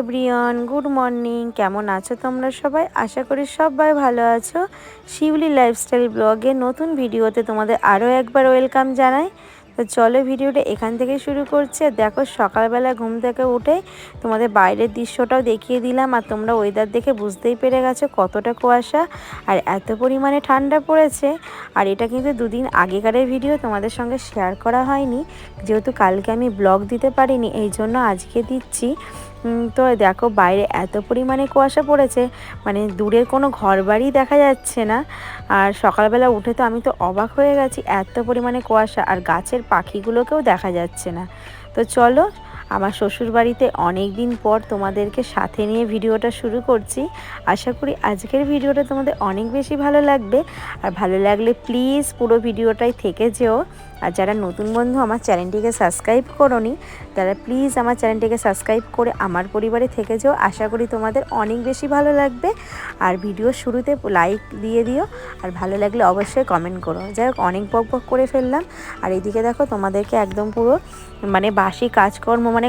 Everyone, good morning. কেমন আছো তোমরা সবাই? আশা করি সবাই ভালো আছো। শিউলি লাইফস্টাইল ব্লগে নতুন ভিডিওতে তোমাদের আরও একবার ওয়েলকাম জানাই। তো চলো ভিডিওটা এখান থেকে শুরু করছে। দেখো, সকালবেলা ঘুম থেকে উঠে তোমাদের বাইরের দৃশ্যটাও দেখিয়ে দিলাম। আর তোমরা ওয়েদার দেখে বুঝতেই পেরে গেছো কতটা কুয়াশা আর এত পরিমাণে ঠান্ডা পড়েছে। আর এটা কিন্তু দুদিন আগেকারের ভিডিও, তোমাদের সঙ্গে শেয়ার করা হয়নি। যেহেতু কালকে আমি ব্লগ দিতে পারিনি, এই জন্য আজকে দিচ্ছি। তো দেখো বাইরে এত পরিমাণে কুয়াশা পড়েছে মানে দূরের কোনো ঘর বাড়ি দেখা যাচ্ছে না। আর সকালবেলা উঠে তো আমি তো অবাক হয়ে গেছি, এত পরিমাণে কুয়াশা আর গাছের পাখিগুলোকেও দেখা যাচ্ছে না। তো চলো, আমার শ্বশুর বাড়িতে অনেক দিন পর তোমাদেরকে সাথে নিয়ে ভিডিওটা শুরু করছি। আশা করি আজকের ভিডিওটা তোমাদের অনেক বেশি ভালো লাগবে। আর ভালো লাগলে প্লিজ পুরো ভিডিওটাই থেকে যেও। আর যারা নতুন বন্ধু আমার চ্যানেলটিকে সাবস্ক্রাইব করনি, তারা প্লিজ আমার চ্যানেলটিকে সাবস্ক্রাইব করে আমার পরিবারে থেকে যাও। আশা করি তোমাদের অনেক বেশি ভালো লাগবে। আর ভিডিও শুরুতে লাইক দিয়ে দিও। আর ভালো লাগলে অবশ্যই কমেন্ট করো। যাই হোক, অনেক বক বক করে ফেললাম। আর এদিকে দেখো তোমাদেরকে একদম পুরো মানে বাসি কাজকর্ম মানে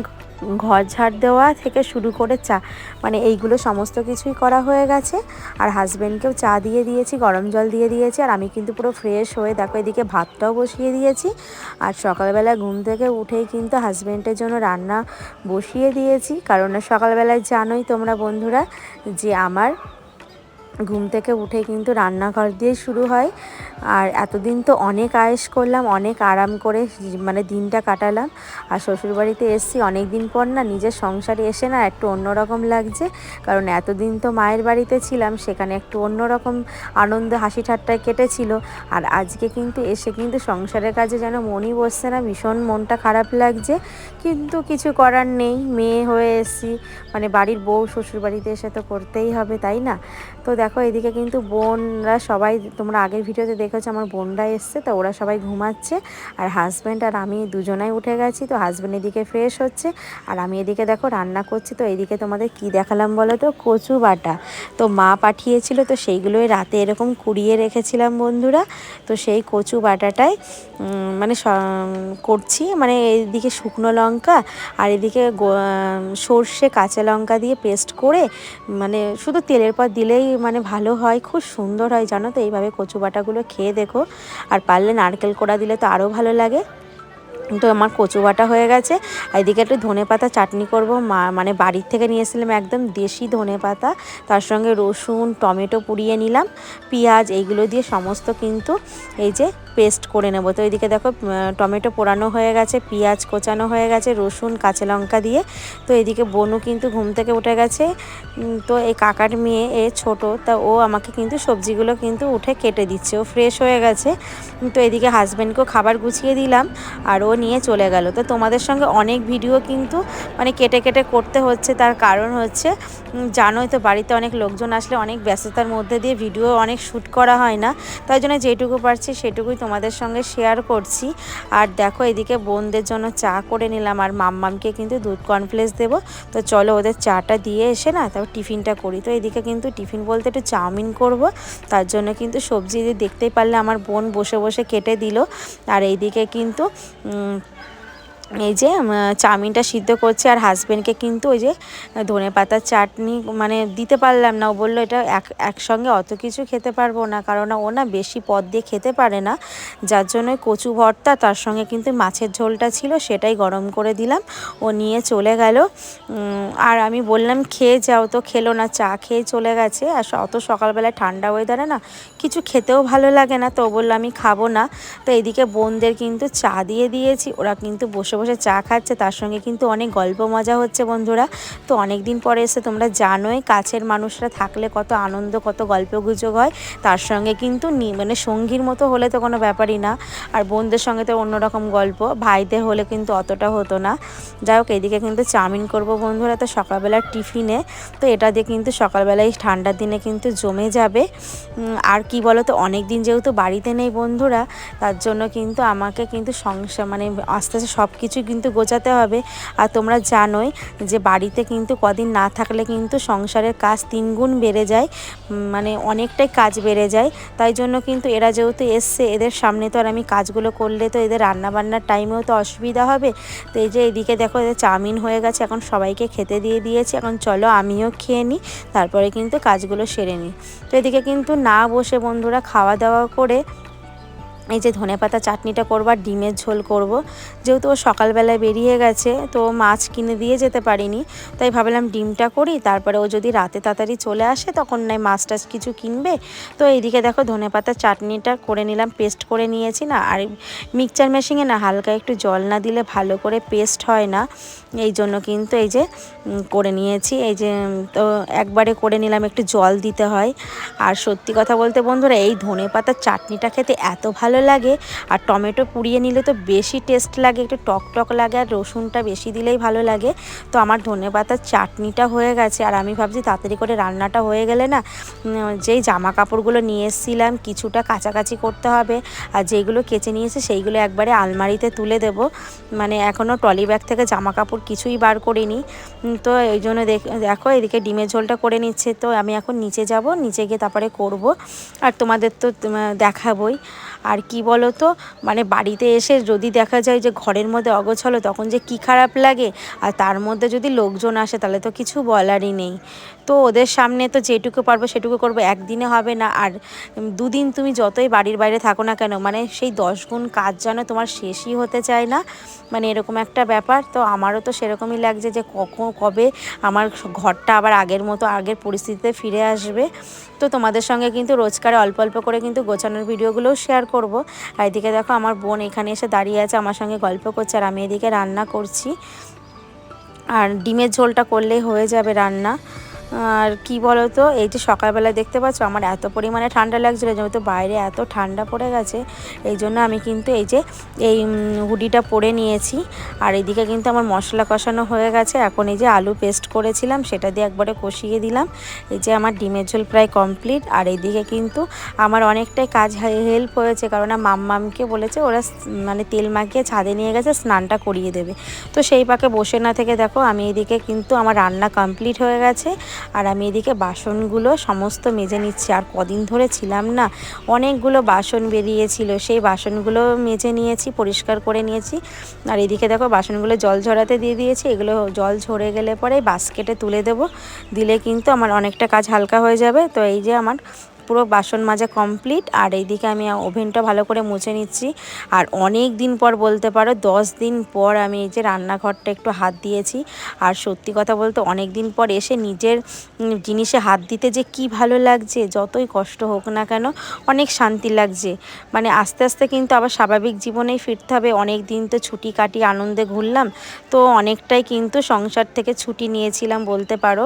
ঘর ঝাড় দেওয়া থেকে শুরু করে চা মানে এইগুলো সমস্ত কিছুই করা হয়ে গেছে। আর হাজব্যান্ডকেও চা দিয়ে দিয়েছি, গরম জল দিয়ে দিয়েছি। আর আমি কিন্তু পুরো ফ্রেশ হয়ে দেখো এদিকে ভাতটাও বসিয়ে দিয়েছি। আর সকালবেলা ঘুম থেকে উঠেই কিন্তু হাজব্যান্ডের জন্য রান্না বসিয়ে দিয়েছি। কারণ সকালবেলায় জানোই তোমরা বন্ধুরা যে আমার ঘুম থেকে উঠে কিন্তু রান্নাঘর দিয়ে শুরু হয়। আর এতদিন তো অনেক আয়েস করলাম, অনেক আরাম করে মানে দিনটা কাটালাম। আর শ্বশুরবাড়িতে এসছি অনেক দিন পর না, নিজের সংসারে এসে না একটু অন্যরকম লাগছে। কারণ এতদিন তো মায়ের বাড়িতে ছিলাম, সেখানে একটু অন্যরকম আনন্দ, হাসি ঠাট্টায় কেটেছিল। আর আজকে কিন্তু এসে কিন্তু সংসারের কাজে যেন মনই বসছে না, ভীষণ মনটা খারাপ লাগছে। কিন্তু কিছু করার নেই, মেয়ে হয়ে এসছি। মানে বাড়ির বউ শ্বশুরবাড়িতে এসে তো করতেই হবে, তাই না? তো দেখো, এদিকে কিন্তু বোনরা সবাই, তোমরা আগের ভিডিওতে দেখেছ, আমার বোনরা এসছে, তো ওরা সবাই ঘুমাচ্ছে, আর হাজব্যান্ড আর আমি দুজনাই উঠে গেছি, তো হাজব্যান্ড এদিকে ফ্রেশ হচ্ছে, আর আমি এদিকে দেখো রান্না করছি, তো এদিকে তোমাদের কি দেখালাম বলো তো? কচু বাটা। তো মা পাঠিয়েছিল, তো সেইগুলোই রাতে এরকম কুড়িয়ে রেখেছিলাম বন্ধুরা, তো সেই কচু বাটাটাই মানে করছি মানে এদিকে শুকনো লঙ্কা, আর এদিকে সর্ষে কাঁচা লঙ্কা দিয়ে পেস্ট করে মানে শুধু তেলের পর দিলেই মানে ভালো হয়, খুব সুন্দর হয়, জানো তো? এইভাবে কচু বাটাগুলো খেয়ে দেখো। আর পারলে নারকেল কোড়া দিলে তো আরও ভালো লাগে। তো আমার কচু বাটা হয়ে গেছে। এদিকে একটু ধনে পাতা চাটনি করব। মা মানে বাড়ির থেকে নিয়ে এসেছিলাম একদম দেশি ধনে পাতা। তার সঙ্গে রসুন, টমেটো পুড়িয়ে নিলাম। পেঁয়াজ এইগুলো দিয়ে সমস্ত কিন্তু এই যে পেস্ট করে নেব। তো এদিকে দেখো টমেটো পোড়ানো হয়ে গেছে, পেঁয়াজ কোচানো হয়ে গেছে, রসুন, কাঁচা লঙ্কা দিয়ে। তো এদিকে বনু কিন্তু ঘুম থেকে উঠে গেছে। তো এই কাকার মেয়ে, এ ছোট, তা ও আমাকে কিন্তু সবজিগুলো কিন্তু উঠে কেটে দিচ্ছে। ও ফ্রেশ হয়ে গেছে। তো এদিকে হাজব্যান্ডকেও খাবার গুছিয়ে দিলাম। আর ও নিয়ে চলে গেল। তো তোমাদের সঙ্গে অনেক ভিডিও কিন্তু মানে কেটে কেটে করতে হচ্ছে, তার কারণ হচ্ছে জানোই তো বাড়িতে অনেক লোকজন আসলে অনেক ব্যস্ততার মধ্যে দিয়ে ভিডিও অনেক শ্যুট করা হয় না। তাই জন্য যেটুকু পারছি সেটুকুই তোমাদের সঙ্গে শেয়ার করছি। আর দেখো এদিকে বোনদের জন্য চা করে নিলাম, আর মাম্মামকে কিন্তু দুধ কর্নফ্লেক্স দেবো। তো চলো ওদের চাটা দিয়ে এসে না তারপর টিফিনটা করি। তো এদিকে কিন্তু টিফিন বলতে একটু চাউমিন করব, তার জন্য কিন্তু সবজি দেখতেই পারলে আমার বোন বসে বসে কেটে দিল। আর এইদিকে কিন্তু 嗯 এই যে চাউমিনটা সিদ্ধ করছে আর হাজব্যান্ডকে কিন্তু ওই যে, ধনে পাতার চাটনি মানে দিতে পারলাম না। ও বলল, এটা এক, একসঙ্গে অত কিছু খেতে পারব না। কারণ ও না বেশি পদ দিয়ে খেতে পারে না। যার জন্য কচু ভর্তা, তার সঙ্গে কিন্তু মাছের ঝোলটা ছিল, সেটাই গরম করে দিলাম। ও নিয়ে চলে গেল। আর আমি বললাম, খেয়ে যাও তো, খেলো না, চা খেয়ে চলে গেছে। আর অত সকালবেলায় ঠান্ডা ওয়েদারে না, কিছু খেতেও ভালো লাগে না। তো বলল, আমি খাব না। তো এদিকে বোনদের কিন্তু চা দিয়ে দিয়েছি, ওরা কিন্তু বসে বসে বসে চা খাচ্ছে, তার সঙ্গে কিন্তু অনেক গল্প মজা হচ্ছে বন্ধুরা। তো অনেক দিন পরে এসে তোমরা জানোই কাছের মানুষরা থাকলে কত আনন্দ, কত গল্প গুজব হয়। তার সঙ্গে কিন্তু মানে সঙ্গীর মতো হলে তো কোনো ব্যাপারই না। আর বোনদের সঙ্গে তো অন্যরকম গল্প, ভাইদের হলে কিন্তু অতটা হতো না। যাই হোক, এদিকে কিন্তু চাউমিন করব বন্ধুরা, তো সকালবেলার টিফিনে। তো এটা দিয়ে কিন্তু সকালবেলায় ঠান্ডার দিনে কিন্তু জমে যাবে। আর কি বলো তো অনেক দিন যেহেতু বাড়িতে নেই বন্ধুরা, তার জন্য কিন্তু আমাকে কিন্তু সংসার মানে আস্তে আস্তে সব কিছু কিছু কিন্তু গোছাতে হবে। আর তোমরা জানোই যে বাড়িতে কিন্তু কদিন না থাকলে কিন্তু সংসারের কাজ তিনগুণ বেড়ে যায় মানে অনেকটাই কাজ বেড়ে যায়। তাই জন্য কিন্তু এরা যেহেতু এসছে, এদের সামনে তো আর আমি কাজগুলো করলে তো এদের রান্নাবান্নার টাইমেও তো অসুবিধা হবে। তো এই যে এদিকে দেখো, এদের চাউমিন হয়ে গেছে, এখন সবাইকে খেতে দিয়ে দিয়েছি। এখন চলো আমিও খেয়ে নিই, তারপরে কিন্তু কাজগুলো সেরে নিই। তো এদিকে কিন্তু না বসে বন্ধুরা খাওয়া দাওয়া করে এই যে ধনে পাতা চাটনিটা করব আর ডিমের ঝোল করব। যেহেতু ও সকালবেলায় বেরিয়ে গেছে, তো মাছ কিনে দিয়ে যেতে পারিনি। তাই ভাবলাম ডিমটা করি, তারপরে ও যদি রাতে তাড়াতাড়ি চলে আসে, তখন নয় মাছ টাছ কিছু কিনবে। তো এইদিকে দেখো ধনে পাতার চাটনিটা করে নিলাম, পেস্ট করে নিয়েছি না। আর মিক্সচার মেশিনে না হালকা একটু জল না দিলে ভালো করে পেস্ট হয় না। এই জন্য কিন্তু এই যে করে নিয়েছি। এই যে, তো একবারে করে নিলাম, একটু জল দিতে হয়। আর সত্যি কথা বলতে বন্ধুরা, এই ধনে পাতার চাটনিটা খেতে এত ভালো লাগে। আর টমেটো পুড়িয়ে নিলে তো বেশি টেস্ট লাগে, একটু টক টক লাগে আর রসুনটা বেশি দিলেই ভালো লাগে। তো আমার ধনে পাতার চাটনিটা হয়ে গেছে আর আমি ভাবছি তাড়াতাড়ি করে রান্নাটা হয়ে গেলে না যেই জামা কাপড়গুলো নিয়ে এসেছিলাম কিছুটা কাছাকাছি করতে হবে। আর যেইগুলো কেচে নিয়েছে সেইগুলো একবারে আলমারিতে তুলে দেব। মানে এখনও ট্রলি ব্যাগ থেকে জামা কাপড় কিছুই বার করিনি। তো এই জন্য দেখো এদিকে ডিমের ঝোলটা করে নিচ্ছে। তো আমি এখন নিচে যাব, নিচে গিয়ে তারপরে করব। আর তোমাদের তো দেখাবই। আর কি বলো তো মানে বাড়িতে এসে যদি দেখা যায় যে ঘরের মধ্যে অগোছালো, তখন যে কি খারাপ লাগে? আর তার মধ্যে যদি লোকজন আসে, তাহলে তো কিছু বলারই নেই। তো ওদের সামনে তো যেটুকু পারব সেটুকু করব। একদিনে হবে না আর দুদিন তুমি যতই বাড়ির বাইরে থাকো না কেন মানে সেই দশ গুণ কাজ যেন তোমার শেষই হতে চায় না। মানে এরকম একটা ব্যাপার। তো আমারও তো সেরকমই লাগছে যে কখন, কবে আমার ঘরটা আবার আগের মতো আগের পরিস্থিতিতে ফিরে আসবে। তো তোমাদের সঙ্গে কিন্তু রোজকারে অল্প অল্প করে কিন্তু গোছানোর ভিডিওগুলোও শেয়ার করব। আর এদিকে দেখো আমার বোন এখানে এসে দাঁড়িয়ে আছে, আমার সঙ্গে গল্প করছে আর আমি এদিকে রান্না করছি। আর ডিমের ঝোলটা করলেই হয়ে যাবে রান্না। আর কি বলো তো এই যে সকালবেলা দেখতে পাচ্ছ, আমার এত পরিমাণে ঠান্ডা লাগছিল, যেহেতু বাইরে এত ঠান্ডা পড়ে গেছে, এই জন্য আমি কিন্তু এই যে, এই হুডিটা পরে নিয়েছি। আর এদিকে কিন্তু আমার মশলা কষানো হয়ে গেছে, এখন এই যে আলু পেস্ট করেছিলাম, সেটা দিয়ে একবারে কষিয়ে দিলাম। এই যে আমার ডিমের ঝোল প্রায় কমপ্লিট, আর এইদিকে কিন্তু আমার অনেকটাই কাজ হেল্প হয়েছে, কারণ মাম্মামকে বলেছে, ওরা মানে তেল মাখিয়ে ছাদে নিয়ে গেছে, স্নানটা করিয়ে দেবে। তো সেই পাকে বসে না থেকে দেখো, আমি এদিকে কিন্তু আমার রান্না কমপ্লিট হয়ে গেছে আর আমি এদিকে বাসনগুলো সমস্ত মেজে নিচ্ছি। আর কদিন ধরে ছিলাম না, অনেকগুলো বাসন বেরিয়েছিল। সেই বাসনগুলো মেজে নিয়েছি, পরিষ্কার করে নিয়েছি। আর এদিকে দেখো বাসনগুলো জল ঝরাতে দিয়ে দিয়েছি। এগুলো জল ঝরে গেলে পরে বাস্কেটে তুলে দেব। দিলে কিন্তু আমার অনেকটা কাজ হালকা হয়ে যাবে। তো এই যে আমার পুরো বাসন মাজা কমপ্লিট আর এইদিকে আমি ওভেনটা ভালো করে মুছে নিচ্ছি। আর অনেক দিন পর বলতে পারো, দশ দিন পর আমি এই যে রান্নাঘরটা একটু হাত দিয়েছি। আর সত্যি কথা বলতে অনেক দিন পর এসে নিজের জিনিসে হাত দিতে যে কি ভালো লাগছে, যতই কষ্ট হোক না কেন, অনেক শান্তি লাগছে। মানে আস্তে আস্তে কিন্তু আবার স্বাভাবিক জীবনেই ফিরতে হবে। অনেক দিন তো ছুটি কাটি আনন্দে ঘুরলাম, তো অনেকটাই কিন্তু সংসার থেকে ছুটি নিয়েছিলাম বলতে পারো।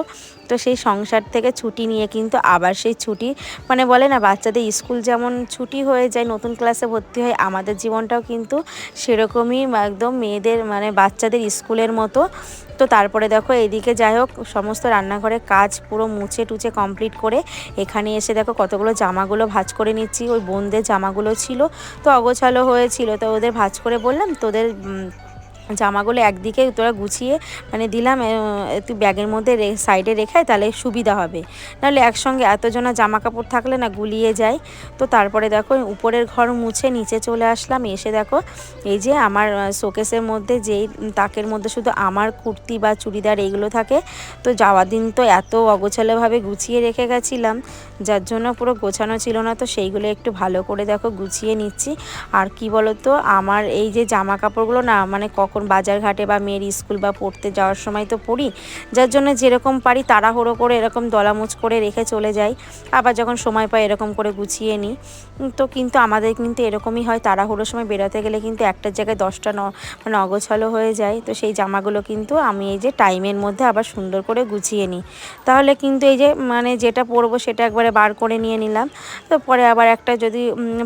তো সেই সংসার থেকে ছুটি নিয়ে কিন্তু আবার সেই ছুটি। মানে বলে না, বাচ্চাদের স্কুল যেমন ছুটি হয়ে যায়, নতুন ক্লাসে ভর্তি হয়, আমাদের জীবনটাও কিন্তু সেরকমই একদম মেয়েদের মানে বাচ্চাদের স্কুলের মতো। তো তারপরে দেখো এদিকে যাই হোক, সমস্ত রান্নাঘরের কাজ পুরো মুছে টুচে কমপ্লিট করে এখানে এসে দেখো কতগুলো জামাগুলো ভাজ করে নিচ্ছি। ওই বোনদের জামাগুলো ছিল, তো অগোছালো হয়েছিল। তো ওদের ভাজ করে বললাম, তোদের জামাগুলো একদিকে তোরা গুছিয়ে মানে দিলাম একটু ব্যাগের মধ্যে সাইডে রেখে তাহলে সুবিধা হবে। নাহলে একসঙ্গে এতজনা জামা কাপড় থাকলে না গুলিয়ে যায়। তো তারপরে দেখো, উপরের ঘর মুছে নিচে চলে আসলাম। এসে দেখো, এই যে আমার শোকেসের মধ্যে যেই তাকের মধ্যে শুধু আমার কুর্তি বা চুড়িদার এইগুলো থাকে, তো যাওয়ার দিন তো এত অগোছালোভাবে গুছিয়ে রেখে গেছিলাম। যার জন্য পুরো গোছানো ছিল না, তো সেইগুলো একটু ভালো করে দেখো গুছিয়ে নিচ্ছি। আর কি বলো তো আমার এই যে জামা কাপড়গুলো না মানে কখন যখন বাজারঘাটে বা মেয়ের স্কুল বা পড়তে যাওয়ার সময় তো পড়ি, যার জন্য যেরকম পারি তাড়াহুড়ো করে এরকম দলামুচ করে রেখে চলে যাই। আবার যখন সময় পাই এরকম করে গুছিয়ে নিই। তো কিন্তু আমাদের কিন্তু এরকমই হয়, তাড়াহুড়োর সময় বেরোতে গেলে কিন্তু একটার জায়গায় দশটা ন মানে অগোছালো হয়ে যায়। তো সেই জামাগুলো কিন্তু আমি এই যে টাইমের মধ্যে আবার সুন্দর করে গুছিয়ে নিই। তাহলে কিন্তু এই যে মানে যেটা পরবো সেটা একবারে বার করে নিয়ে নিলাম। তো পরে আবার একটা যদি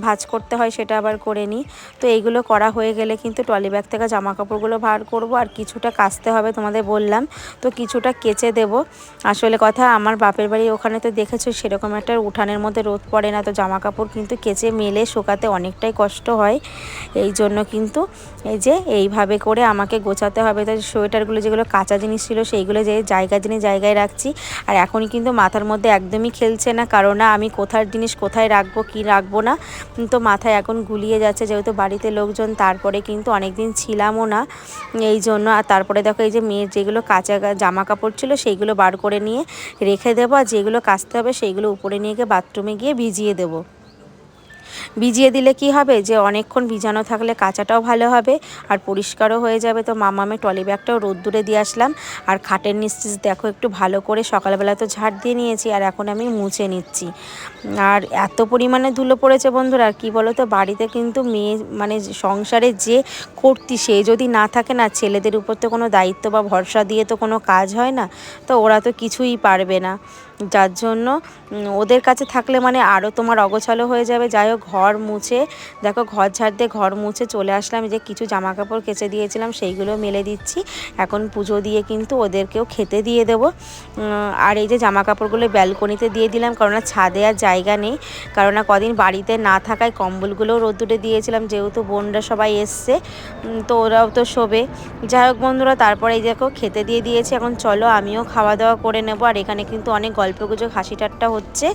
ভাজ করতে হয় সেটা আবার করে নিই। তো এইগুলো করা হয়ে গেলে কিন্তু ট্রলি ব্যাগ থেকে জামা কাপড় কাপড়গুলো ভার করব আর কিছুটা কাচতে হবে তোমাদের বললাম। তো কিছুটা কেচে দেব। আসলে কথা, আমার বাপের বাড়ি ওখানে তো দেখেছ, সেরকম একটা উঠানের মধ্যে রোদ পড়ে না। তো জামা কাপড় কিন্তু কেচে, মেলে, শোকাতে অনেকটাই কষ্ট হয়। এই জন্য কিন্তু এই যে এইভাবে করে আমাকে গোছাতে হবে। তো সোয়েটারগুলো যেগুলো কাঁচা জিনিস ছিল, সেইগুলো যে জায়গা জিনিস জায়গায় রাখছি। আর এখনই কিন্তু মাথার মধ্যে একদমই খেলছে না। কারণ না, আমি কোথার জিনিস কোথায় রাখব, কি রাখব না, তো মাথায় এখন গুলিয়ে যাচ্ছে। যেহেতু বাড়িতে লোকজন, তারপরে কিন্তু অনেক দিন ছিলামও না। এই জন্য আর তারপরে দেখো এই যে মেয়ের যেগুলো কাঁচা জামা কাপড় ছিল সেইগুলো বার করে নিয়ে রেখে দেবো, আর যেগুলো কাচতে হবে সেইগুলো উপরে নিয়ে গিয়ে বাথরুমে গিয়ে ভিজিয়ে দেবো। ভিজিয়ে দিলে কি হবে? যে অনেকক্ষণ ভিজানো থাকলে কাঁচাটাও ভালো হবে আর পরিষ্কারও হয়ে যাবে। তো মামামে টলি ব্যাগটাও রোদ্দুরে দিয়ে আসলাম। আর খাটের নিশ্চিস দেখো, একটু ভালো করে সকালবেলা তো ঝাড় দিয়ে নিয়েছি আর এখন আমি মুছে নিচ্ছি। আর এত পরিমাণে ধুলো পড়েছে বন্ধুরা, কী বলো তো বাড়িতে কিন্তু মেয়ে মানে সংসারে যে করতি, সে যদি না থাকে না, ছেলেদের উপর তো কোনো দায়িত্ব বা ভরসা দিয়ে তো কোনো কাজ হয় না। তো ওরা তো কিছুই পারবে না। যার জন্য ওদের কাছে থাকলে মানে আরও তোমার অগোছালো হয়ে যাবে। যাই হোক, ঘর মুছে, দেখো ঘর ঝাড় দিয়ে ঘর মুছে চলে আসলাম যে কিছু জামা কাপড় কেচে দিয়েছিলাম, সেইগুলো মেলে দিচ্ছি। এখন পুজো দিয়ে কিন্তু ওদেরকেও খেতে দিয়ে দেবো। আর এই যে জামা কাপড়গুলো ব্যালকনিতে দিয়ে দিলাম কারণ ছাদে আর জায়গা নেই। কারণ কদিন বাড়িতে না থাকায় কম্বলগুলোও রোদ্দুরে দিয়েছিলাম, যেহেতু বোনরা সবাই এসছে তো ওরাও তো শোবে। যাই হোক বন্ধুরা, তারপরে এই দেখো খেতে দিয়ে দিয়েছি, এখন চলো আমিও খাওয়া দাওয়া করে নেব। আর এখানে কিন্তু অনেক গল্প গুজব হাসি ঠাট্টা হচ্ছে।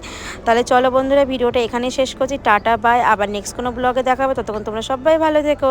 তাহলে চলো বন্ধুরা, ভিডিওটা এখানেই শেষ করছি, টাটা বাই আবার নেক্সট কোনো ব্লগে দেখাবে ততক্ষণ তোমরা সবাই ভালো থেকো।